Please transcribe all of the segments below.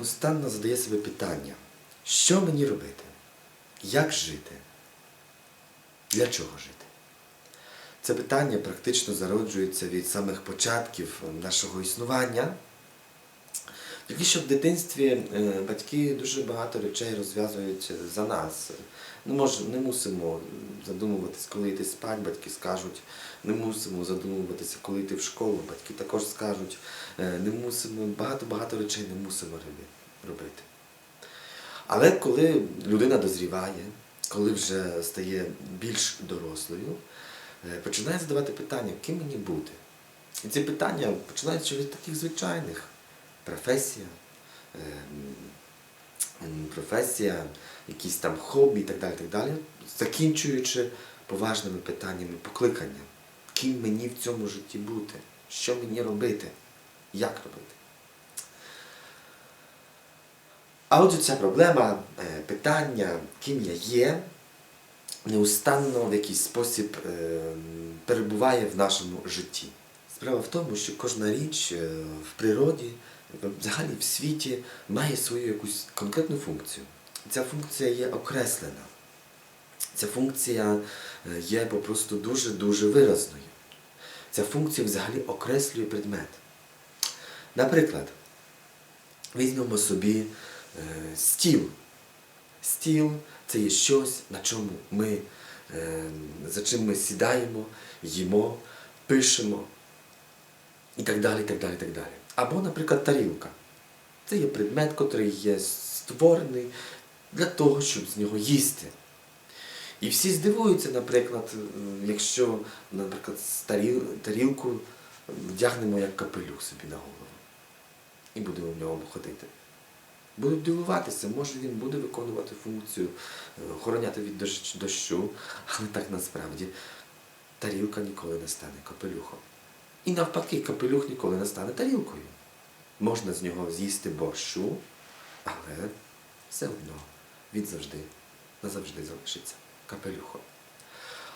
Неустанно задає себе питання, що мені робити? Як жити? Для чого жити? Це питання практично зароджується від самих початків нашого існування. Тільки що в дитинстві е, батьки дуже багато речей розв'язують за нас. Не, мож, не мусимо задумуватись, коли йти спати, батьки скажуть, не мусимо задумуватися, коли йти в школу, батьки також скажуть, Е, не мусимо, багато-багато речей не мусимо робити. Але коли людина дозріває, коли вже стає більш дорослою, е, починає задавати питання, ким мені бути. І ці питання починаються від таких звичайних. Професія, ем, професія, якісь там хобі і так далі, так далі, закінчуючи поважними питаннями покликання. Ким мені в цьому житті бути? Що мені робити? Як робити? А отже, ця проблема, е, питання, ким я є, неустанно в якийсь спосіб е, перебуває в нашому житті. Справа в тому, що кожна річ е, в природі, взагалі в світі, має свою якусь конкретну функцію. Ця функція є окреслена. Ця функція е, є попросту дуже-дуже виразною. Ця функція взагалі окреслює предмет. Наприклад, візьмемо собі е, стіл. Стіл це є щось, на чому ми, е, за чим ми сідаємо, їмо, пишемо і так далі, так далі, і так далі. Або, наприклад, тарілка. Це є предмет, який є створений для того, щоб з нього їсти. І всі здивуються, наприклад, е, якщо, наприклад, тарілку вдягнемо як капелюх собі на голову. І будемо в ньому ходити. Будуть дивуватися, може він буде виконувати функцію е, охороняти від дощ- дощу, але так насправді тарілка ніколи не стане капелюхом. І навпаки, капелюх ніколи не стане тарілкою. Можна з нього з'їсти борщу, але все одно він завжди, назавжди залишиться капелюхом.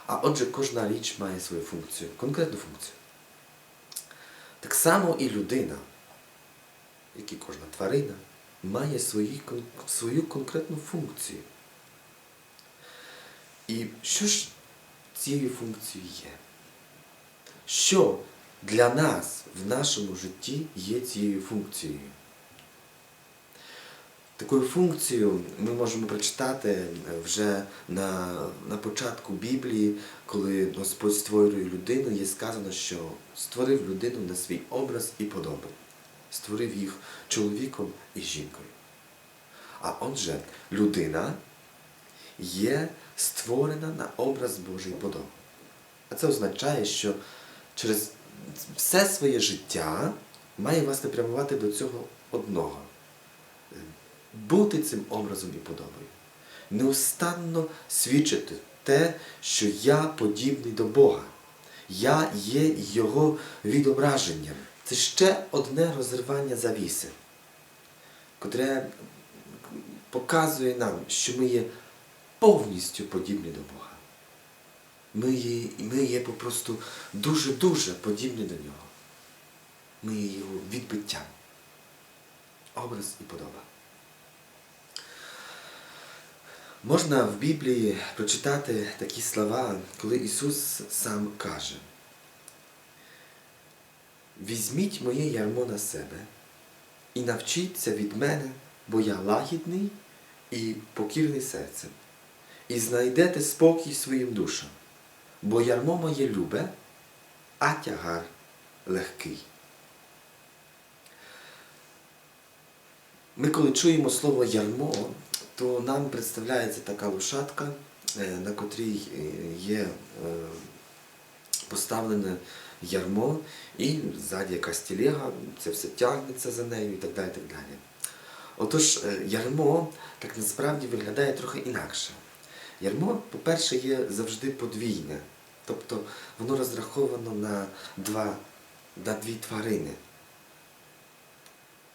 А отже, кожна річ має свою функцію, конкретну функцію. Так само і людина, як і кожна тварина, має свої, свою конкретну функцію. І що ж цією функцією є? Що для нас в нашому житті є цією функцією? Такою функцією ми можемо прочитати е, вже на, на початку Біблії, коли Господь створює людину, є сказано, що створив людину на свій образ і подобу. Створив їх чоловіком і жінкою. А отже, людина є створена на образ Божий подобу. А це означає, що через все своє життя має власне прямувати до цього одного бути цим образом і подобою. Неустанно свідчити те, що я подібний до Бога. Я є Його відображенням. Це ще одне розривання завіси, котре показує нам, що ми є повністю подібні до Бога. Ми є, ми є попросту дуже-дуже подібні до Нього. Ми є Його відбиттям. Образ і подоба. Можна в Біблії прочитати такі слова, коли Ісус сам каже: Візьміть моє ярмо на себе і навчіться від мене, бо я лагідний і покірний серцем, і знайдете спокій своїм душам, бо ярмо моє любе, а тягар легкий. Ми коли чуємо слово ярмо, то нам представляється така лошадка, е, на котрій е, є е, поставлене ярмо, і ззаді якась тілега, це все тягнеться за нею і так далі. так далі. Отож, ярмо так насправді виглядає трохи інакше. Ярмо, по-перше, є завжди подвійне, тобто воно розраховано на, два, на дві тварини.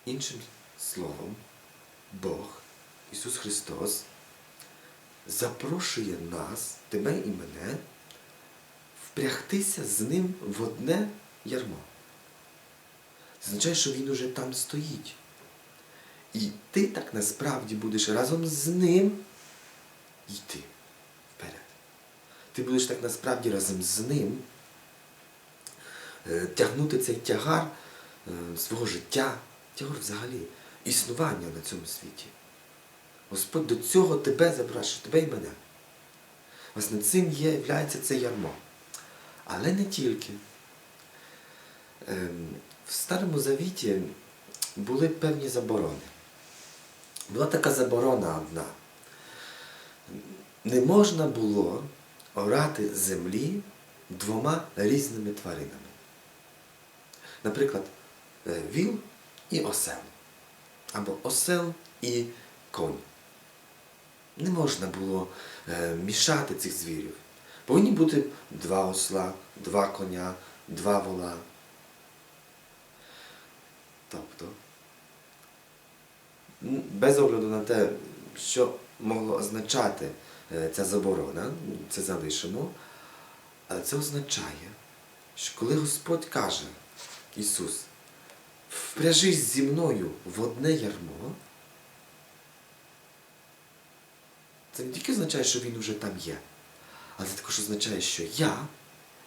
Іншим словом, Бог, Ісус Христос, запрошує нас, тебе і мене, впрягтися з Ним в одне ярмо. Означає, що Він уже там стоїть. І ти так насправді будеш разом з ним йти. Ти будеш так насправді разом з ним е, тягнути цей тягар е, свого життя, тягар взагалі, існування на цьому світі. Господь до цього тебе запрошує, тебе і мене. Власне, цим є, являється це ярмо. Але не тільки. Ем, В Старому Завіті були певні заборони. Була така заборона одна. Не можна було орати землі двома різними тваринами. Наприклад, е, віл і осел. Або осел і конь. Не можна було е, мішати цих звірів. Повинні бути два осла, два коня, два вола. Тобто, без огляду на те, що могло означати ця заборона, це залишимо, але це означає, що коли Господь каже, Ісус, впряжись зі мною в одне ярмо, це не тільки означає, що Він уже там є, але це також означає, що я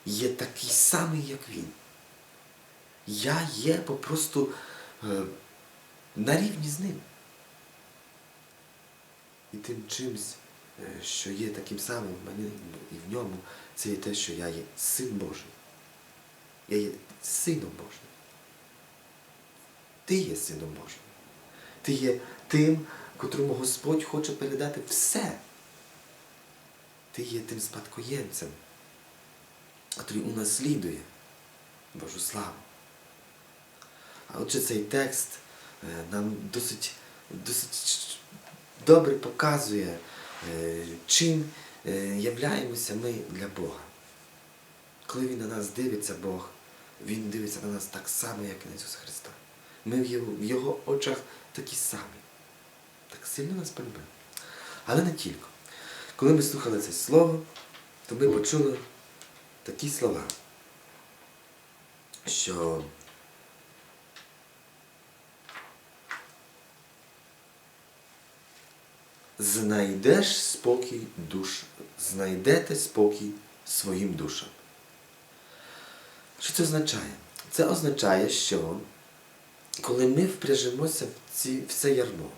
є такий самий, як Він. Я є попросту е, на рівні з ним. І тим чимсь, е, що є таким самим в мене і в ньому, це є те, що я є син Божий. Я є сином Божим. Ти є сином Божим. Ти є тим, котрому Господь хоче передати все. Ти є тим спадкоємцем, який унаслідує Божу славу. А отже цей текст е, нам досить, досить добре показує, е, чим е, являємося ми для Бога. Коли Він на нас дивиться, Бог, Він дивиться на нас так само, як і на Ісуса Христа. Ми в Його, в його очах такі самі. Так сильно нас полюбив. Але не тільки. Коли ми слухали це слово, то ми почули такі слова, що знайдеш спокій душ, знайдете спокій своїм душам. Що це означає? Це означає, що коли ми впряжемося в, ці, в це ярмо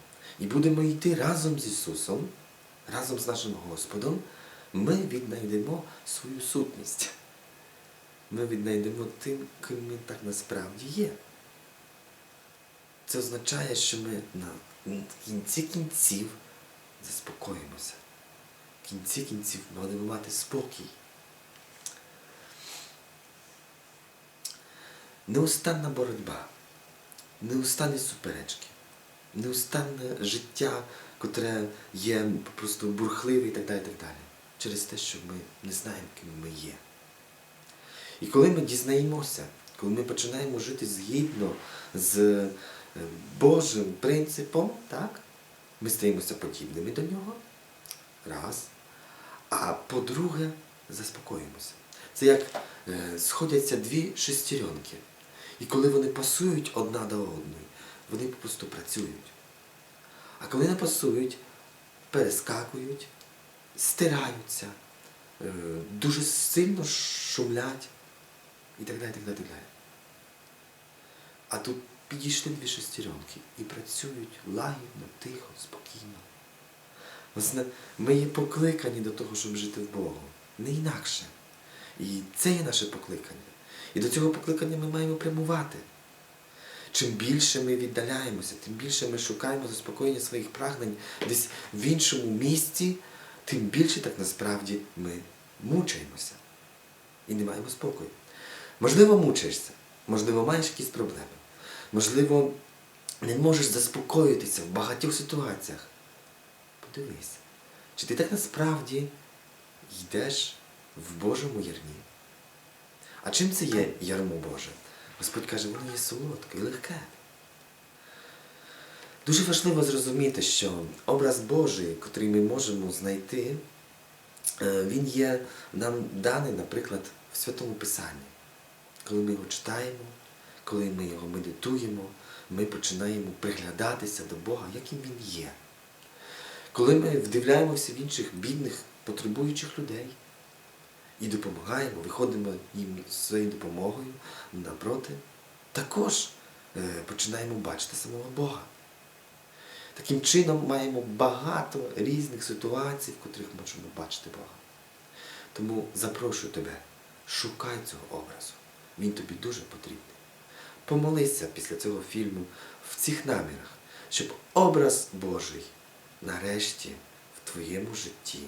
і будемо йти разом з Ісусом, разом з нашим Господом, ми віднайдемо свою сутність. Ми віднайдемо тим, ким ми так насправді є. Це означає, що ми на кінці кінців заспокоїмося. В кінці кінців будемо мати спокій. Неустанна боротьба, неустанні суперечки, неустанне життя, котре є просто бурхливе і так далі, так далі. Через те, що ми не знаємо, ким ми є. І коли ми дізнаємося, коли ми починаємо жити згідно з е, Божим принципом, так, ми стаємося подібними до нього. Раз. А по-друге, заспокоїмося. Це як е, сходяться дві шестеренки. І коли вони пасують одна до одної, вони просто працюють. А коли не пасують, перескакують, стираються, е, дуже сильно шумлять і так далі, так так далі. А тут підійшли дві шестеренки і працюють лагідно, тихо, спокійно. Власне, ми є покликані до того, щоб жити в Богу. Не інакше. І це є наше покликання. І до цього покликання ми маємо прямувати. Чим більше ми віддаляємося, тим більше ми шукаємо заспокоєння своїх прагнень десь в іншому місці, тим більше так насправді ми мучаємося і не маємо спокою. Можливо, мучаєшся, можливо, маєш якісь проблеми, можливо, не можеш заспокоїтися в багатьох ситуаціях. Подивись, чи ти так насправді йдеш в Божому ярмі? А чим це є ярмо Боже? Господь каже, воно є солодке і легке. Дуже важливо зрозуміти, що образ Божий, котрий ми можемо знайти, е, він є нам даний, наприклад, в Святому Писанні. Коли ми його читаємо, коли ми його медитуємо, ми починаємо приглядатися до Бога, яким Він є. Коли ми вдивляємося в інших бідних, потребуючих людей і допомагаємо, виходимо їм з своєю допомогою напроти, також е, починаємо бачити самого Бога. Таким чином маємо багато різних ситуацій, в котрих можемо бачити Бога. Тому запрошую тебе, шукай цього образу. Він тобі дуже потрібний. Помолися після цього фільму в цих намірах, щоб образ Божий нарешті в твоєму житті